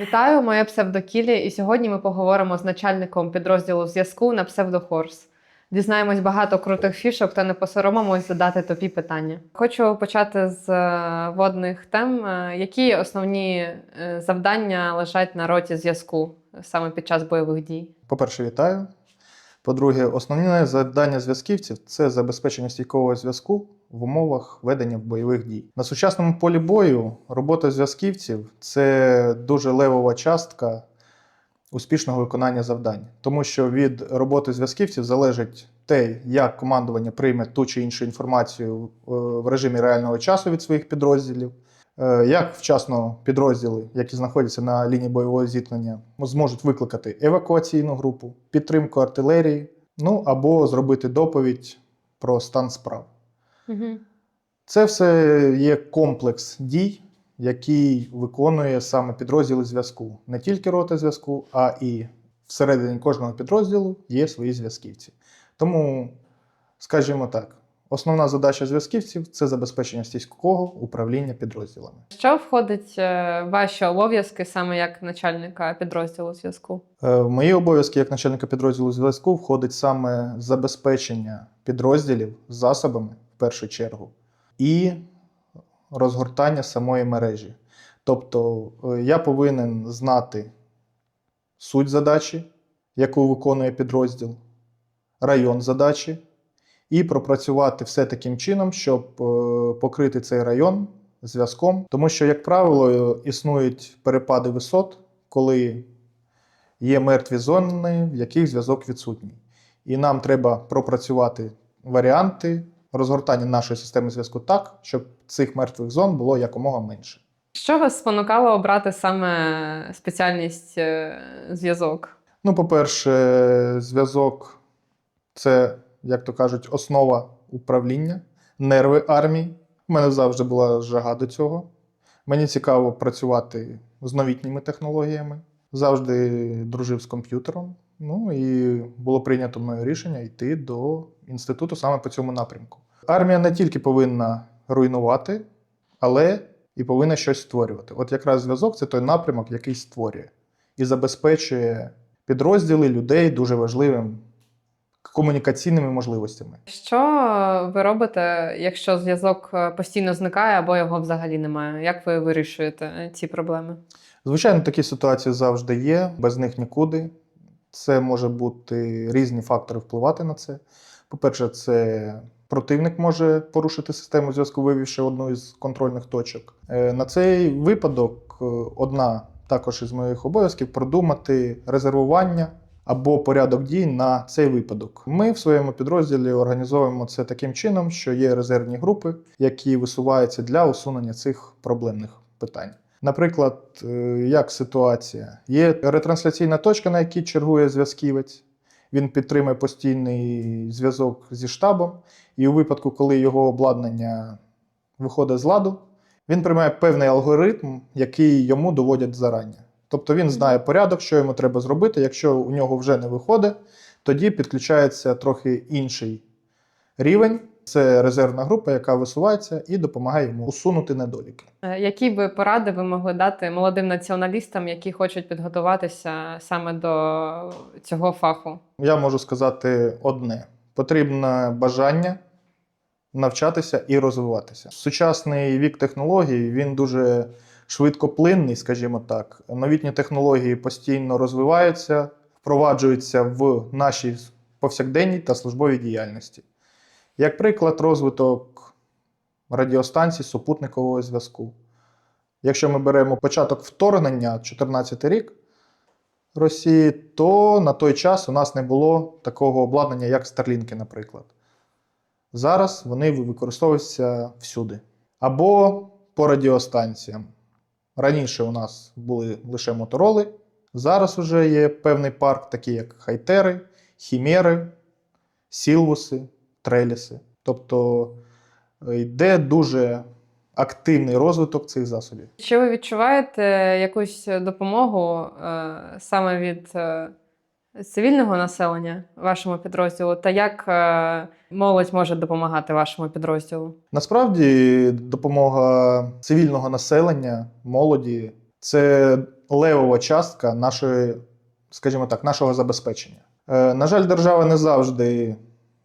Вітаю, моє псевдокілі, і сьогодні ми поговоримо з начальником підрозділу зв'язку на псевдохорс. Дізнаємось багато крутих фішок та не посоромимось задати тобі питання. Хочу почати з е, водних тем. Е, Які основні е, завдання лежать на роті зв'язку саме під час бойових дій? По-перше, вітаю. По-друге, основне завдання зв'язківців це забезпечення стійкового зв'язку в умовах ведення бойових дій. На сучасному полі бою робота зв'язківців це дуже левова частка успішного виконання завдань, тому що від роботи зв'язківців залежить те, як командування прийме ту чи іншу інформацію е, в режимі реального часу від своїх підрозділів. Е, Як вчасно підрозділи, які знаходяться на лінії бойового зіткнення, зможуть викликати евакуаційну групу, підтримку артилерії, ну або зробити доповідь про стан справ. Угу. Це все є комплекс дій, який виконує саме підрозділи зв'язку. Не тільки рота зв'язку, а і всередині кожного підрозділу є свої зв'язківці. Тому, скажімо так, основна задача зв'язківців це забезпечення стійкого управління підрозділами. Що входить е, в ваші обов'язки саме як начальника підрозділу зв'язку? Е, В мої обов'язки як начальника підрозділу зв'язку входить саме забезпечення підрозділів засобами в першу чергу і розгортання самої мережі. Тобто е, я повинен знати суть задачі, яку виконує підрозділ, район задачі, і пропрацювати все таким чином, щоб е, покрити цей район зв'язком. Тому що, як правило, існують перепади висот, коли є мертві зони, в яких зв'язок відсутній. І нам треба пропрацювати варіанти розгортання нашої системи зв'язку так, щоб цих мертвих зон було якомога менше. Що вас спонукало обрати саме спеціальність е, зв'язок? Ну, по-перше, зв'язок це, як то кажуть, основа управління, нерви армії. У мене завжди була жага до цього. Мені цікаво працювати з новітніми технологіями. Завжди дружив з комп'ютером. Ну і було прийнято мною рішення йти до інституту саме по цьому напрямку. Армія не тільки повинна руйнувати, але і повинна щось створювати. От якраз зв'язок це той напрямок, який створює і забезпечує підрозділи людей дуже важливим комунікаційними можливостями. Що ви робите, якщо зв'язок е, постійно зникає або його взагалі немає? Як ви вирішуєте е, ці проблеми? Звичайно, такі ситуації завжди є, без них нікуди. Це може бути різні фактори впливати на це. По-перше, це противник може порушити систему зв'язку, вивівши одну із контрольних точок. Е, На цей випадок одна також із моїх обов'язків продумати резервування або порядок дій на цей випадок. Ми в своєму підрозділі організовуємо це таким чином, що є резервні групи, які висуваються для усунення цих проблемних питань. Наприклад, е, як ситуація? Є ретрансляційна точка, на якій чергує зв'язківець. Він підтримує постійний зв'язок зі штабом, і у випадку, коли його обладнання виходить з ладу, він приймає певний алгоритм, який йому доводять зарані. Тобто він знає порядок, що йому треба зробити. Якщо у нього вже не виходить, тоді підключається трохи інший рівень. Це резервна група, яка висувається і допомагає йому усунути недоліки. Е, Які би поради ви могли дати молодим націоналістам, які хочуть підготуватися саме до цього фаху? Я можу сказати одне: потрібне бажання навчатися і розвиватися. Сучасний вік технологій він дуже швидкоплинний, скажімо так. Новітні технології постійно розвиваються, впроваджуються в нашій повсякденній та службовій діяльності. Як приклад, розвиток радіостанцій супутникового зв'язку. Якщо ми беремо початок вторгнення, 2014 рік Росії, то на той час у нас не було такого обладнання, як Старлінки, наприклад. Зараз вони використовуються всюди. Або по радіостанціям. Раніше у нас були лише мотороли, зараз вже є певний парк, такі як хайтери, хімери, сілвуси, треліси. Тобто е, йде дуже активний розвиток цих засобів. Чи ви відчуваєте якусь допомогу е, саме від е, цивільного населення вашому підрозділу? Та як е, молодь може допомагати вашому підрозділу? Насправді, допомога цивільного населення, молоді це левова частка нашої, скажімо так, нашого забезпечення. Е, На жаль, держава не завжди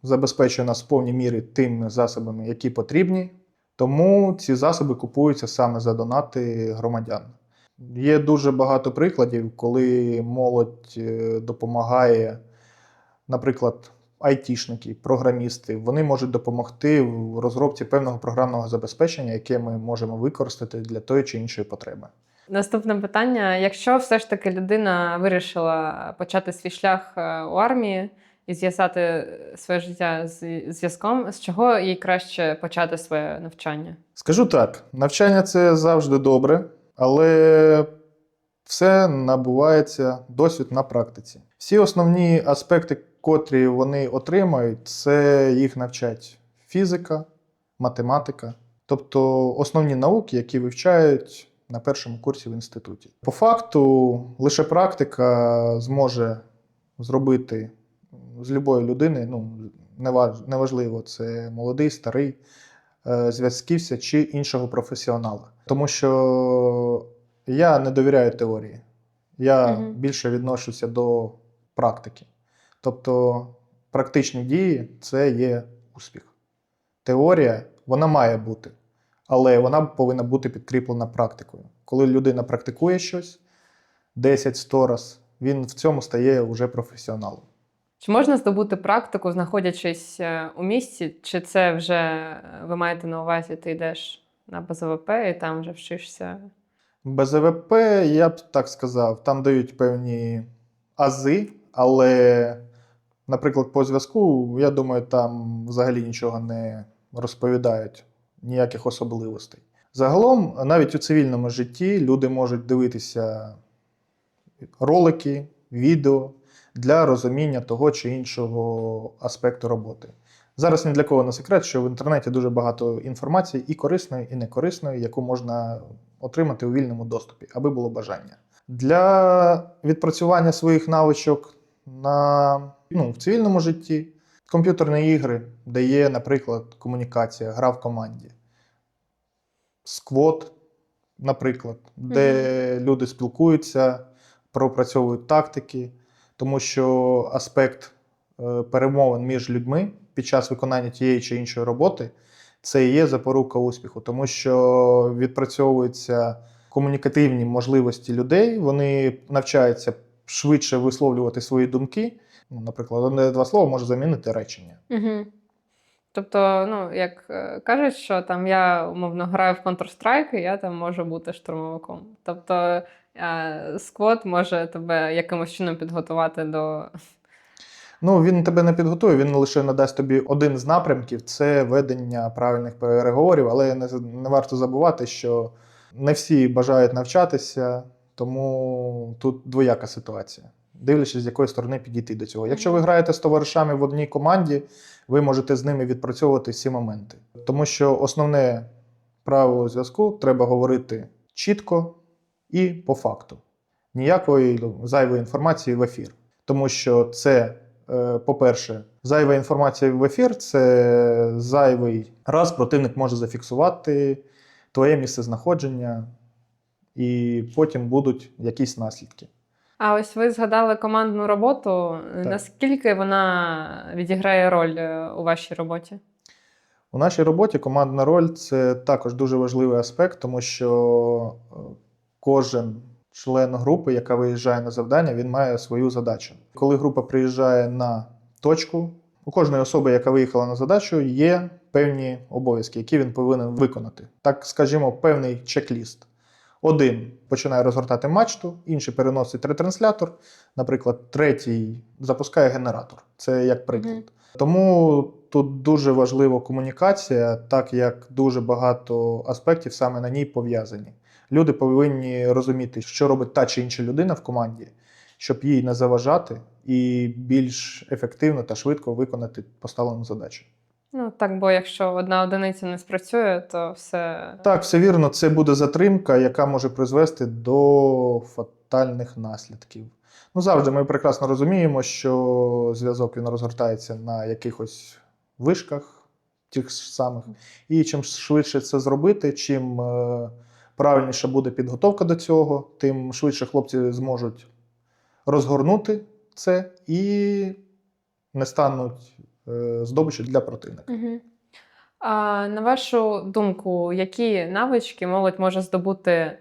забезпечує нас в повній мірі тими засобами, які потрібні, тому ці засоби купуються саме за донати громадян. Є дуже багато прикладів, коли молодь е, допомагає, наприклад, айтішники, програмісти, вони можуть допомогти в розробці певного програмного забезпечення, яке ми можемо використати для тої чи іншої потреби. Наступне питання: якщо все ж таки людина вирішила почати свій шлях е, у армії і зв'язати своє життя з зв'язком, з чого їй краще почати своє навчання? Скажу так: навчання це завжди добре, але все набувається досвід на практиці. Всі основні аспекти, котрі вони отримають, це їх навчать фізика, математика, тобто основні науки, які вивчають на першому курсі в інституті. По факту, лише практика зможе зробити з любої людини, ну неваж- неважливо, це молодий, старий, е, зв'язківця чи іншого професіонала. Тому що я не довіряю теорії, я Мгм. більше відношуся до практики. Тобто практичні дії це є успіх. Теорія вона має бути, але вона повинна бути підкріплена практикою. Коли людина практикує щось 10-100 раз, він в цьому стає вже професіоналом. Чи можна здобути практику, знаходячись е, у місті, чи це вже е, ви маєте на увазі, ти йдеш на БЗВП і там вже вчишся? Без ЕВП, я б так сказав, там дають певні ази, але, наприклад, по зв'язку, я думаю, там взагалі нічого не розповідають, ніяких особливостей. Загалом, навіть у цивільному житті люди можуть дивитися ролики, відео для розуміння того чи іншого аспекту роботи. Зараз ні для кого не секрет, що в інтернеті дуже багато інформації і корисної, і некорисної, яку можна отримати у вільному доступі, аби було бажання. Для відпрацювання своїх навичок на, ну, в цивільному житті комп'ютерні ігри, де є, наприклад, комунікація, гра в команді. Сквот, наприклад, де люди спілкуються, пропрацьовують тактики, тому що аспект е, перемовин між людьми під час виконання тієї чи іншої роботи це і є запорука успіху, тому що відпрацьовуються комунікативні можливості людей, вони навчаються швидше висловлювати свої думки. Ну, наприклад, одне-два слова може замінити речення. Угу. Тобто, ну, як е, кажуть, що там я умовно граю в Counter-Strike, і я там можу бути штурмовиком. Тобто е, сквот може тебе якимось чином підготувати до. Ну, він тебе не підготує, він лише надасть тобі один з напрямків це ведення правильних переговорів, але не, не варто забувати, що не всі бажають навчатися, тому тут двояка ситуація. Дивлячись, з якої сторони підійти до цього. Якщо ви граєте з товаришами в одній команді, ви можете з ними відпрацьовувати всі моменти. Тому що основне правило зв'язку треба говорити чітко і по факту. Ніякої зайвої інформації в ефір. Тому що це, по-перше, зайва інформація в ефір це зайвий раз противник може зафіксувати твоє місце знаходження, і потім будуть якісь наслідки. А ось ви згадали командну роботу. Наскільки вона відіграє роль е, у вашій роботі? У нашій роботі командна роль це також дуже важливий аспект, тому що е, кожен член групи, яка виїжджає на завдання, він має свою задачу. Коли група приїжджає на точку, у кожної особи, яка виїхала на задачу, є певні обов'язки, які він повинен виконати. Так, скажімо, певний чек-ліст. Один починає розгортати мачту, інший переносить ретранслятор, наприклад, третій запускає генератор. Це як приклад. Тому тут дуже важлива комунікація, так як дуже багато аспектів саме на ній пов'язані. Люди повинні розуміти, що робить та чи інша людина в команді, щоб їй не заважати і більш ефективно та швидко виконати поставлену задачу. Ну так, бо якщо одна одиниця не спрацює, то все. Так, все вірно, це буде затримка, яка може призвести до фатальних наслідків. Ну, завжди ми прекрасно розуміємо, що зв'язок він розгортається на якихось вишках тих самих. І чим швидше це зробити, чим е, правильніша буде підготовка до цього, тим швидше хлопці зможуть розгорнути це і не стануть е, здобиччю для противника. Угу. А на вашу думку, які навички молодь може здобути, е,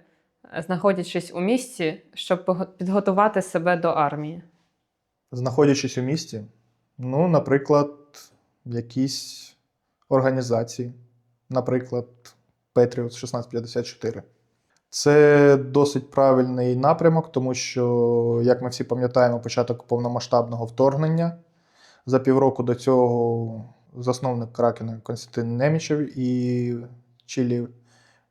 знаходячись у місті, щоб підготувати себе до армії? знаходячись у місті, ну, наприклад, якісь організації, наприклад, Patriots 1654. Це досить правильний напрямок, тому що, як ми всі пам'ятаємо, початок повномасштабного вторгнення. За півроку до цього засновник Кракена Константин Немічев і Чилі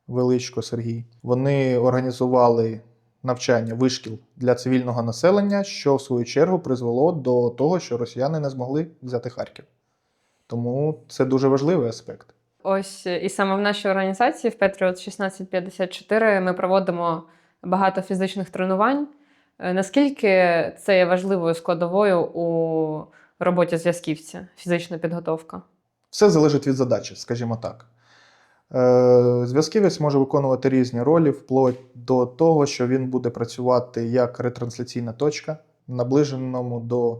Величко Сергій. Вони організували навчання вишкіл для цивільного населення, що в свою чергу призвело до того, що росіяни не змогли взяти Харків. Тому це дуже важливий аспект. Ось е, і саме в нашій організації в Patriot 1654 ми проводимо багато фізичних тренувань. Е, Наскільки це є важливою складовою у роботі зв'язківця, фізична підготовка? Все залежить від задачі, скажімо так. Е, Зв'язківець може виконувати різні ролі, вплоть до того, що він буде працювати як ретрансляційна точка, наближеному до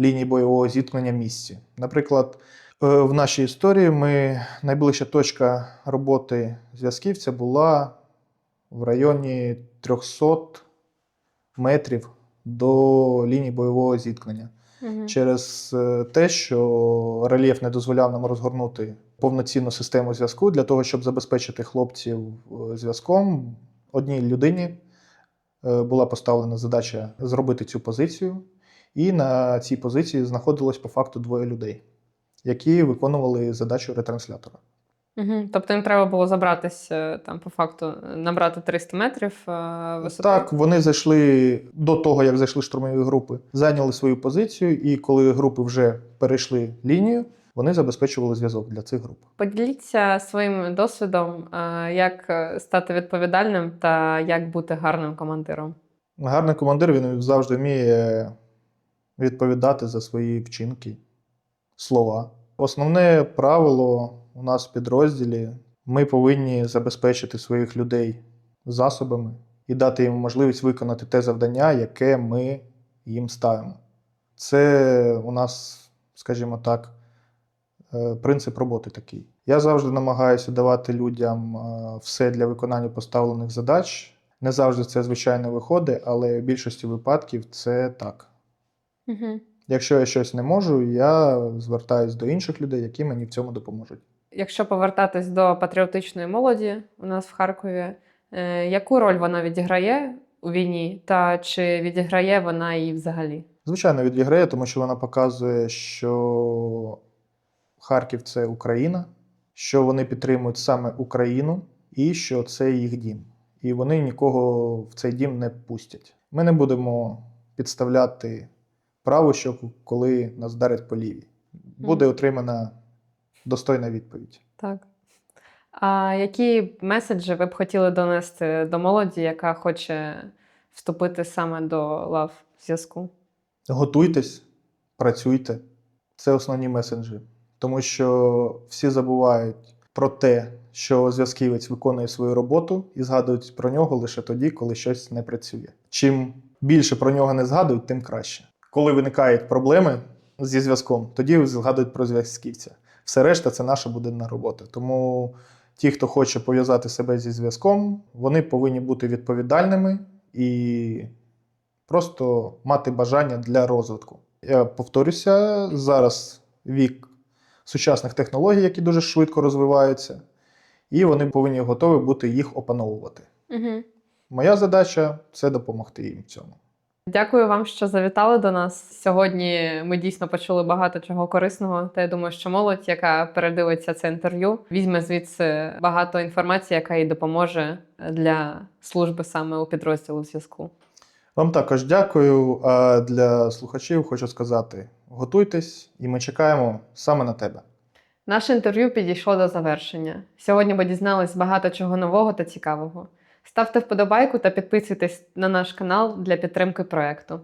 лінії бойового зіткнення місці. Наприклад, в нашій історії ми найближча точка роботи зв'язківця була в районі 300 метрів до лінії бойового зіткнення Угу. через е, те, що рельєф не дозволяв нам розгорнути повноцінну систему зв'язку для того, щоб забезпечити хлопців е, зв'язком. Одній людині е, була поставлена задача зробити цю позицію, і на цій позиції знаходилось по факту двоє людей, які виконували задачу ретранслятора. Угу. Тобто їм треба було забратися там по факту, набрати 300 метрів е, висоти. Так, вони зайшли до того, як зайшли штурмові групи, зайняли свою позицію, і коли групи вже перейшли лінію, вони забезпечували зв'язок для цих груп. Поділіться своїм досвідом, е, як е, стати відповідальним та як бути гарним командиром. Гарний командир він завжди вміє відповідати за свої вчинки, слова. Основне правило у нас в підрозділі ми повинні забезпечити своїх людей засобами і дати їм можливість виконати те завдання, яке ми їм ставимо. Це у нас, скажімо так, е, принцип роботи такий. Я завжди намагаюся давати людям е, все для виконання поставлених задач. Не завжди це, звичайно, виходить, але в більшості випадків це так. Угу. Якщо я щось не можу, я звертаюсь до інших людей, які мені в цьому допоможуть. Якщо повертатись до патріотичної молоді у нас в Харкові, е, яку роль вона відіграє у війні, та чи відіграє вона її взагалі? Звичайно, відіграє, тому що вона показує, що Харків це Україна, що вони підтримують саме Україну і що це їх дім. І вони нікого в цей дім не пустять. Ми не будемо підставляти право, що коли нас вдарять по лівій. Буде отримана достойна відповідь. Так. А які меседжі ви б хотіли донести до молоді, яка хоче вступити саме до лав зв'язку? Готуйтесь, працюйте. Це основні меседжі. Тому що всі забувають про те, що зв'язківець виконує свою роботу і згадують про нього лише тоді, коли щось не працює. Чим більше про нього не згадують, тим краще. Коли виникають проблеми зі зв'язком, тоді згадують про зв'язківця. Все решта це наша буденна робота. Тому ті, хто хоче пов'язати себе зі зв'язком, вони повинні бути відповідальними і просто мати бажання для розвитку. Я повторюся, зараз вік сучасних технологій, які дуже швидко розвиваються, і вони повинні готові бути їх опановувати. Угу. Моя задача це допомогти їм в цьому. Дякую вам, що завітали до нас. Сьогодні ми дійсно почули багато чого корисного. Та я думаю, що молодь, яка передивиться це інтерв'ю, візьме звідси багато інформації, яка їй допоможе для служби саме у підрозділу зв'язку. Вам також дякую. А для слухачів хочу сказати: готуйтесь, і ми чекаємо саме на тебе. Наше інтерв'ю підійшло до завершення. Сьогодні ви дізнались багато чого нового та цікавого. Ставте вподобайку та підписуйтесь на наш канал для підтримки проекту.